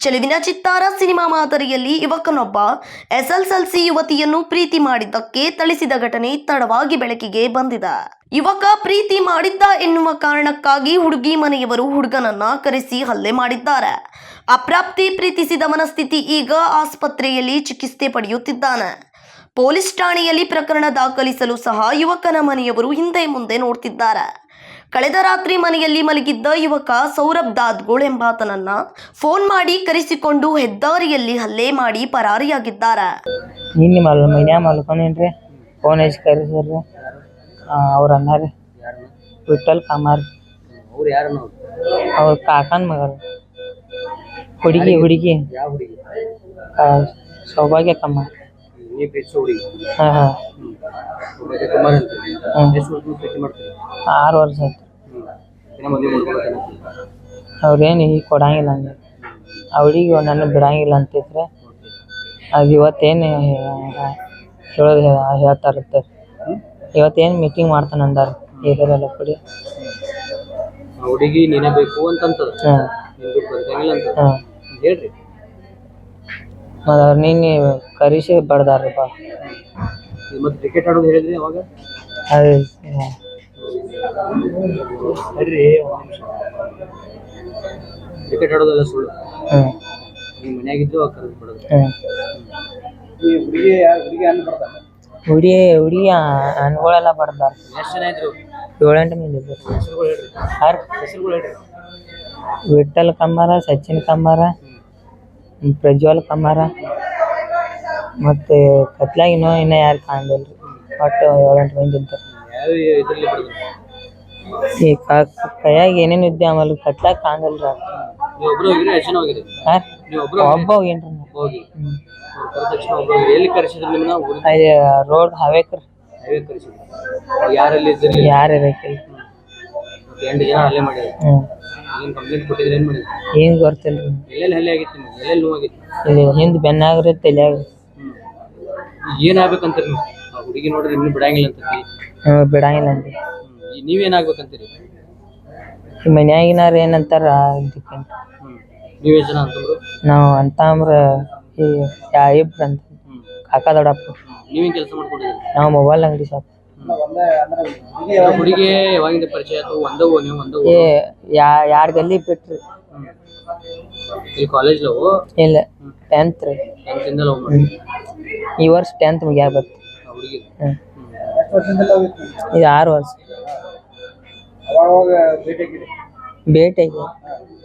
ಚೆಲುವಿನ ಚಿತ್ತಾರ ಸಿನಿಮಾ ಮಾದರಿಯಲ್ಲಿ ಯುವಕನೊಬ್ಬ ಎಸ್ಎಲ್ಎಲ್ಸಿ ಯುವತಿಯನ್ನು ಪ್ರೀತಿ ಮಾಡಿದ್ದಕ್ಕೆ ಥಳಿಸಿದ ಘಟನೆ ತಡವಾಗಿ ಬೆಳಕಿಗೆ ಬಂದಿದೆ. ಯುವಕ ಪ್ರೀತಿ ಮಾಡಿದ್ದ ಎನ್ನುವ ಕಾರಣಕ್ಕಾಗಿ ಹುಡುಗಿ ಮನೆಯವರು ಹುಡುಗನನ್ನ ಕರೆಸಿ ಹಲ್ಲೆ ಮಾಡಿದ್ದಾರೆ. ಅಪ್ರಾಪ್ತಿ ಪ್ರೀತಿಸಿದ ಮನಸ್ಥಿತಿ ಈಗ ಆಸ್ಪತ್ರೆಯಲ್ಲಿ ಚಿಕಿತ್ಸೆ ಪಡೆಯುತ್ತಿದ್ದಾನೆ. ಪೊಲೀಸ್ ಠಾಣೆಯಲ್ಲಿ ಪ್ರಕರಣ ದಾಖಲಿಸಲು ಸಹ ಯುವಕನ ಮನೆಯವರು ಹಿಂದೆ ಮುಂದೆ ನೋಡ್ತಿದ್ದಾರೆ. ಕಳೆದ ರಾತ್ರಿ ಮನೆಯಲ್ಲಿ ಮಲಗಿದ್ದ ಯುವಕ ಸೌರಭ್ ದಾದ್ಗೋಳ್ ಎಂಬಾತನನ್ನ ಫೋನ್ ಮಾಡಿ ಕರೆಸಿಕೊಂಡು ಹೆದ್ದಾರಿಯಲ್ಲಿ ಹಲ್ಲೆ ಮಾಡಿ ಪರಾರಿಯಾಗಿದ್ದಾರೆ. ನಿನ್ನೆ ಮಲ್, ಮನ್ಯಾಗ ಫೋನ್ ಹಚ್ಚಿ ಕರೆಸಿರ್ರಿ ಅವ್ರ ಅಣ್ಣಾರಿ ವಿಠಲ್ ಕಾಮಾರ್. ಯಾರು ಅವ್ರ ಕಾಕನ್ ಮಗರು ಹುಡುಗಿ ಹುಡುಗಿ. ಹುಡುಗಿ ಸೌಭಾಗ್ಯ ಕಮ್ಮ ನೀ ಪ್ರೀತಿಸೋ ಹುಡುಗಿ ಹಾಂ ಹಾಂ. ಹ್ಮ್. ಒಬ್ಬಾಕೆ ಕುಮಾರ್ ಅಂತ ಹ್ಮ್. ಎಷ್ಟು ವರ್ಷ ಪ್ರೀತಿ ಮಾಡ್ತೀರಿ? ಆರು ವರ್ಷ ಆಯ್ತು. ಇನ್ನ ಮದುವೆ ಅವ್ರೇನು ಈಗ ಕೊಡಂಗಿಲ್ಲ ಅಂದ್ರೆ ಅವಳಿಗೆ ನನ್ನ ಬಿಡಂಗಿಲ್ಲ ಅಂತಿದ್ರೆ ಅದು ಇವತ್ತೇನು ಹೇಳೋದು ಹೇಳ್ತಾರತ್ತೆ ಇವತ್ತೇನು ಮೀಟಿಂಗ್ ಮಾಡ್ತಾನೆ ಅಂದಾರ ಹಿರಿಯರೆಲ್ಲ ಕೊಡಿ. ಅವಳಿಗೆ ಹುಡುಗಿ ನೀನೇ ಬೇಕು ಅಂತಂತದ? ಹಾಂ. ಅಂತ ಹಾಂ. ಹೇಳ್ರಿ. ನಿನ್ನೆ ಕರಿಸಿ ಬಡ್ದಾರಪ್ಪ ಮತ್ತೆ ಕ್ರಿಕೆಟ್ ಆಡೋದು ಹೇಳಿದ್ರಿ ಅವಾಗ? ಅದು ಹೇಳ್ರಿ ಕ್ರಿಕೆಟ್ ಆಡೋದೆಲ್ಲ ಸುಳ್ಳು. ಹ್ಞೂ ನೀವು ಮನ್ಯಾಗಿದ್ರು ಅವಾಗ ಕರೆದು ಬಿಡೋದು. ಈ ಹುಡುಗಿ ಹುಡುಗಿ ಅನ್ನ ಬರ್ತಾನೆ ಹುಡಿ ಹುಡಿ ಅನ್ಗಳೆಲ್ಲ ಬಡ್ದಾರ. ಎಷ್ಟು ಜನ ಇದ್ರು? ಏಳೆಂಟು ಮಂದಿ ಇದ್ದರು ಹೆಸರುಗಳು ಹೇಳ್ರಿ. ಯಾರು? ಹೆಸರುಗಳು ಹೇಳ್ರಿ. ವಿಠಲ್ ಕಮ್ಮಾರ ಸಚಿನ್ ಕಮ್ಮಾರ ಹ್ಮ್, ಪ್ರಜ್ವಲ್ ಕಮಾರ ಮತ್ತು ಕತ್ಲಾಗ ಇನ್ನೂ ಇನ್ನ ಯಾರು ಕಾಣಲಿಲ್ಲ ರೀ. ಒಟ್ಟು ಏಳೆಂಟು ಮಂದಿ ಇದ್ದಾರೆ. ಯಾವ ಇದ್ರಲ್ಲಿ ಬಿಡೋದು ಈ ಕ- ಕೈಯಾಗ ಏನೇನು ಇದ್ದೆ ಆಮೇಲೆ ಕತ್ಲಾಗ ಕಾಣಲಿಲ್ಲ ರೀ ನೀವು ಒಬ್ರು ಹೋಗಿರಿ ಎಷ್ಟು ಹೋಗಿರಿ ಯಾರು ನೀವು ಒಬ್ರು ಒಬ್ಬ ಏನ್ರಿ ಹೋಗಿ ಹ್ಞೂ ಕರೆದ ತಕ್ಷಣ ಒಬ್ರು ಹೋಗಿರಿ ಎಲ್ಲಿ ಕರೆಸಿದ್ರು ನಿಮ್ಮನ್ನ ಊರಿಗೆ ಅದು ರೋಡ್ ಹವೇಕ್ರಿ ಹೈವೇ ಕರೆಸಿದ್ರು ಅವ್ರು ಯಾರಲ್ಲಿ ಯಾರು ಎಂಟು ಜನ ಹಲ್ಲೆ ಮಾಡಿದ್ರು ಹ್ಞೂ ಏನು ಕಂಪ್ಲೇಂಟ್ ಕೊಟ್ಟಿದ್ರೆ ಏನು ಮಾಡಿದ್ರು ಏನು ಗೊತ್ತಿಲ್ಲ ರೀ ಎಲ್ಲೆಲ್ಲಿ ಹಲ್ಲೆ ಆಗಿತ್ತು ನಿಮ್ಗೆ? ಎಲ್ಲೆಲ್ಲಿ ನೋವಾಗಿತ್ತು? ಇಲ್ಲಿ ಹಿಂದೆ ಬೆನ್ನಾಗ್ರಿ ತಲ್ಯಾಗ. ಹ್ಞೂ ಏನಾಗ್ಬೇಕಂತೀರಿ ನೀವು? ಆ ಹುಡುಗಿ ನೋಡ್ರಿ ಇನ್ನು ಬಿಡಂಗಿಲ್ಲ ಅಂತ ಬಿಡಂಗಿಲ್ಲ ಈ ನೀವೇನಾಗ್ಬೇಕಂತೀರಿ ಈ ಮನ್ಯಾಗಿನಾರ ಏನಂತಾರ ಹ್ಞೂ ನೀವೇ ಜನ ಅಂತಂದ್ರು? ನಾವು ಅಂತ ಅಂದ್ರ ಈ ಯಾ ಇಬ್ರು ಅಂತ. ಹ್ಞೂ ಕಾಕ ದೊಡ್ಡಪ್ಪ. ನೀವೇನು ಕೆಲಸ ಮಾಡ್ಕೊಂಡಿದ್ದೀರಿ? ನಾವು ಮೊಬೈಲ್ ಅಂಗಡಿ ಶಾಪ್ ಹುಡುಗಿ ಯಾವಾಗಿಂದ ಪರಿಚಯ ಆಯ್ತು? ಒಂದವು ನೀವು ಒಂದವು ಏ ಯಾ ಎರಡು ಗಲ್ಲಿ ಬಿಟ್ರಿ ಈ ಕಾಲೇಜ್ ಲವ್? ಇಲ್ಲ. ಟೆಂತ್ ರೀ. ಟೆಂತಿಂದ ಲವ್ ಮಾಡಿ ಈ ವರ್ಷ ಟೆಂತ್ ಮುಗ್ಯಾಗ ಹುಡುಗಿ? ಇದು ಆರು ವರ್ಷ. ಭೇಟಿ ಭೇಟಿಯಾಗಿರಿ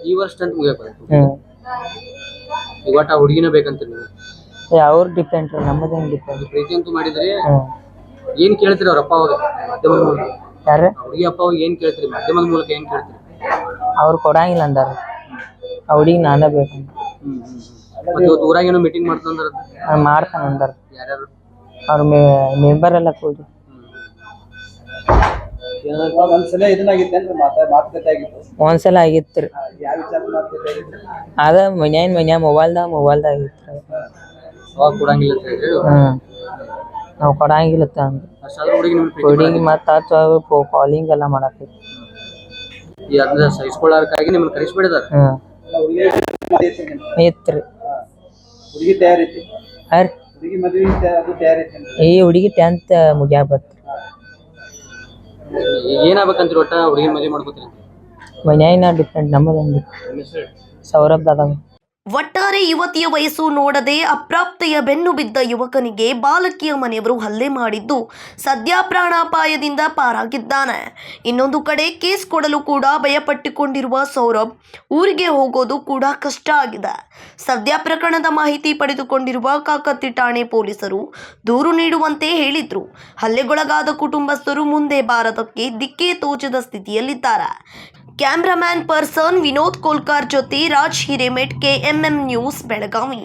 ಈ ವರ್ಷ ಟೆಂತ್ ಮುಗಿಯಬೇಕು ಬಂತು ಹ್ಞೂ ಈಗ ಒಟ್ಟು ಆ ಹುಡುಗಿನ ಬೇಕಂತೀರಿ ನೀವು ಏ ಅವ್ರು ಡಿಪೆಂಡ್ ರೀ ನಮ್ಮದೇನು ಡಿಪೆಂಡ್ ಪ್ರೀತಿ ಅಂತೂ ಮಾಡಿದ್ರಿ? ಏನ್ ಕೇಳ್ತೀರಿ ಅವ್ರ ಅಪ್ಪ ಅವಾಗ ಮಾಧ್ಯಮದ ಮೂಲಕ? ಯಾರು ಹುಡುಗಿ ಅಪ್ಪ ಅವಾಗ ಏನ್ ಕೇಳ್ತೀರಿ? ಮಾಧ್ಯಮದ ಮೂಲಕ ಏನ್ ಕೇಳ್ತೀರಿ? ಅವ್ರು ಕೊಡಂಗಿಲ್ಲ ಅಂದಾರ. ಅವ್ರಿಗೆ ಹುಡುಗಿ ನಾನೇ ಬೇಕಂತ ಹ್ಮ್ ಹ್ಮ್ ಮತ್ತೆ ಇವತ್ತು ಊರಾಗ ಏನೋ ಮೀಟಿಂಗ್ ಮಾಡ್ತಂದ್ರ ನಾನು ಮಾಡ್ತಾನೆ ಅಂದಾರ. ಯಾರ್ಯಾರು? ಅವ್ರ ಮೇ ಮೆಂಬರ್ ಎಲ್ಲ ಕೂಡಿ. ಒಂದ್ಸಲ ಮಾತುಕತೆ ಆಗಿತ್ತು. ಒಂದ್ಸಲ ಆಗಿತ್ತು ರೀ. ಯಾವ ವಿಚಾರ ಮಾತುಕತೆ ಆಗಿತ್ತು? ಅದ ಮನ್ಯಾನ್ ಮನ್ಯಾಗ ಮೊಬೈಲ್ದಾಗ ಮೊಬೈಲ್ದಾಗ ಆಗಿತ್ತು ಅವಾಗ ಕೊಡಂಗಿಲ್ಲ ಅಂತ ಹೇಳಿದ್ರಿ. ಹ್ಞೂ ನಾವು ಕೊಡಂಗಿಲ್ಲ ಅಂದ. ಹುಡುಗಿ ಮತ್ತು ಹಚ್ಚು ಕಾಲಿಂಗ್ ಎಲ್ಲ ಮಾಡಕೈತಿ. ಈ ಅದನ್ನ ಸಹಿಸ್ಕೊಳ್ಳೋದಕ್ಕಾಗಿ ನಿಮ್ಮನ್ನ ಕರೆಸ್ಬಿಡಿದಾರೆ? ಹ್ಞೂ ಇತ್ತು ರೀ ಹುಡುಗಿ ತಯಾರಿತಿ? ಅರ್ ಹುಡುಗಿ ಮದುವೆ ಅದು ತಯಾರೈತಿ ಈ ಹುಡುಗಿ ಟೆಂತ್ ಮುಗ್ಯಾಕ ಬತ್ತು ಏನಾಗ್ಬೇಕಂತೀರಿ ಒಟ್ಟ ಹುಡುಗಿ ಮದುವೆ ಮಾಡ್ಕೋತೀರಿ ಮನ್ಯಾಗಿನ ಡಿಪೆಂಡ್ ನಮ್ಮದೊಂದು. ನಿಮ್ಮ ಹೆಸರು ಸೌರಭ್ ದಾದ ಒಟ್ಟಾರೆ ಯುವತಿಯ ವಯಸ್ಸು ನೋಡದೆ ಅಪ್ರಾಪ್ತೆಯ ಬೆನ್ನು ಬಿದ್ದ ಯುವಕನಿಗೆ ಬಾಲಕಿಯ ಮನೆಯವರು ಹಲ್ಲೆ ಮಾಡಿದ್ದು ಸದ್ಯ ಪ್ರಾಣಾಪಾಯದಿಂದ ಪಾರಾಗಿದ್ದಾನೆ. ಇನ್ನೊಂದು ಕಡೆ ಕೇಸ್ ಕೊಡಲು ಕೂಡ ಭಯಪಟ್ಟುಕೊಂಡಿರುವ ಸೌರಭ್ ಊರಿಗೆ ಹೋಗೋದು ಕೂಡ ಕಷ್ಟ ಆಗಿದೆ. ಸದ್ಯ ಪ್ರಕರಣದ ಮಾಹಿತಿ ಪಡೆದುಕೊಂಡಿರುವ ಕಾಕತ್ತಿ ಠಾಣೆ ಪೊಲೀಸರು ದೂರು ನೀಡುವಂತೆ ಹೇಳಿದ್ರು. ಹಲ್ಲೆಗೊಳಗಾದ ಕುಟುಂಬಸ್ಥರು ಮುಂದೆ ಭಾರತಕ್ಕೆ ದಿಕ್ಕೇ ತೋಚದ ಸ್ಥಿತಿಯಲ್ಲಿದ್ದಾರೆ. कैमरामैन पर्सन विनोद कोलकर जो राज हिरेमेट के एम एम न्यूज़ बेलगावी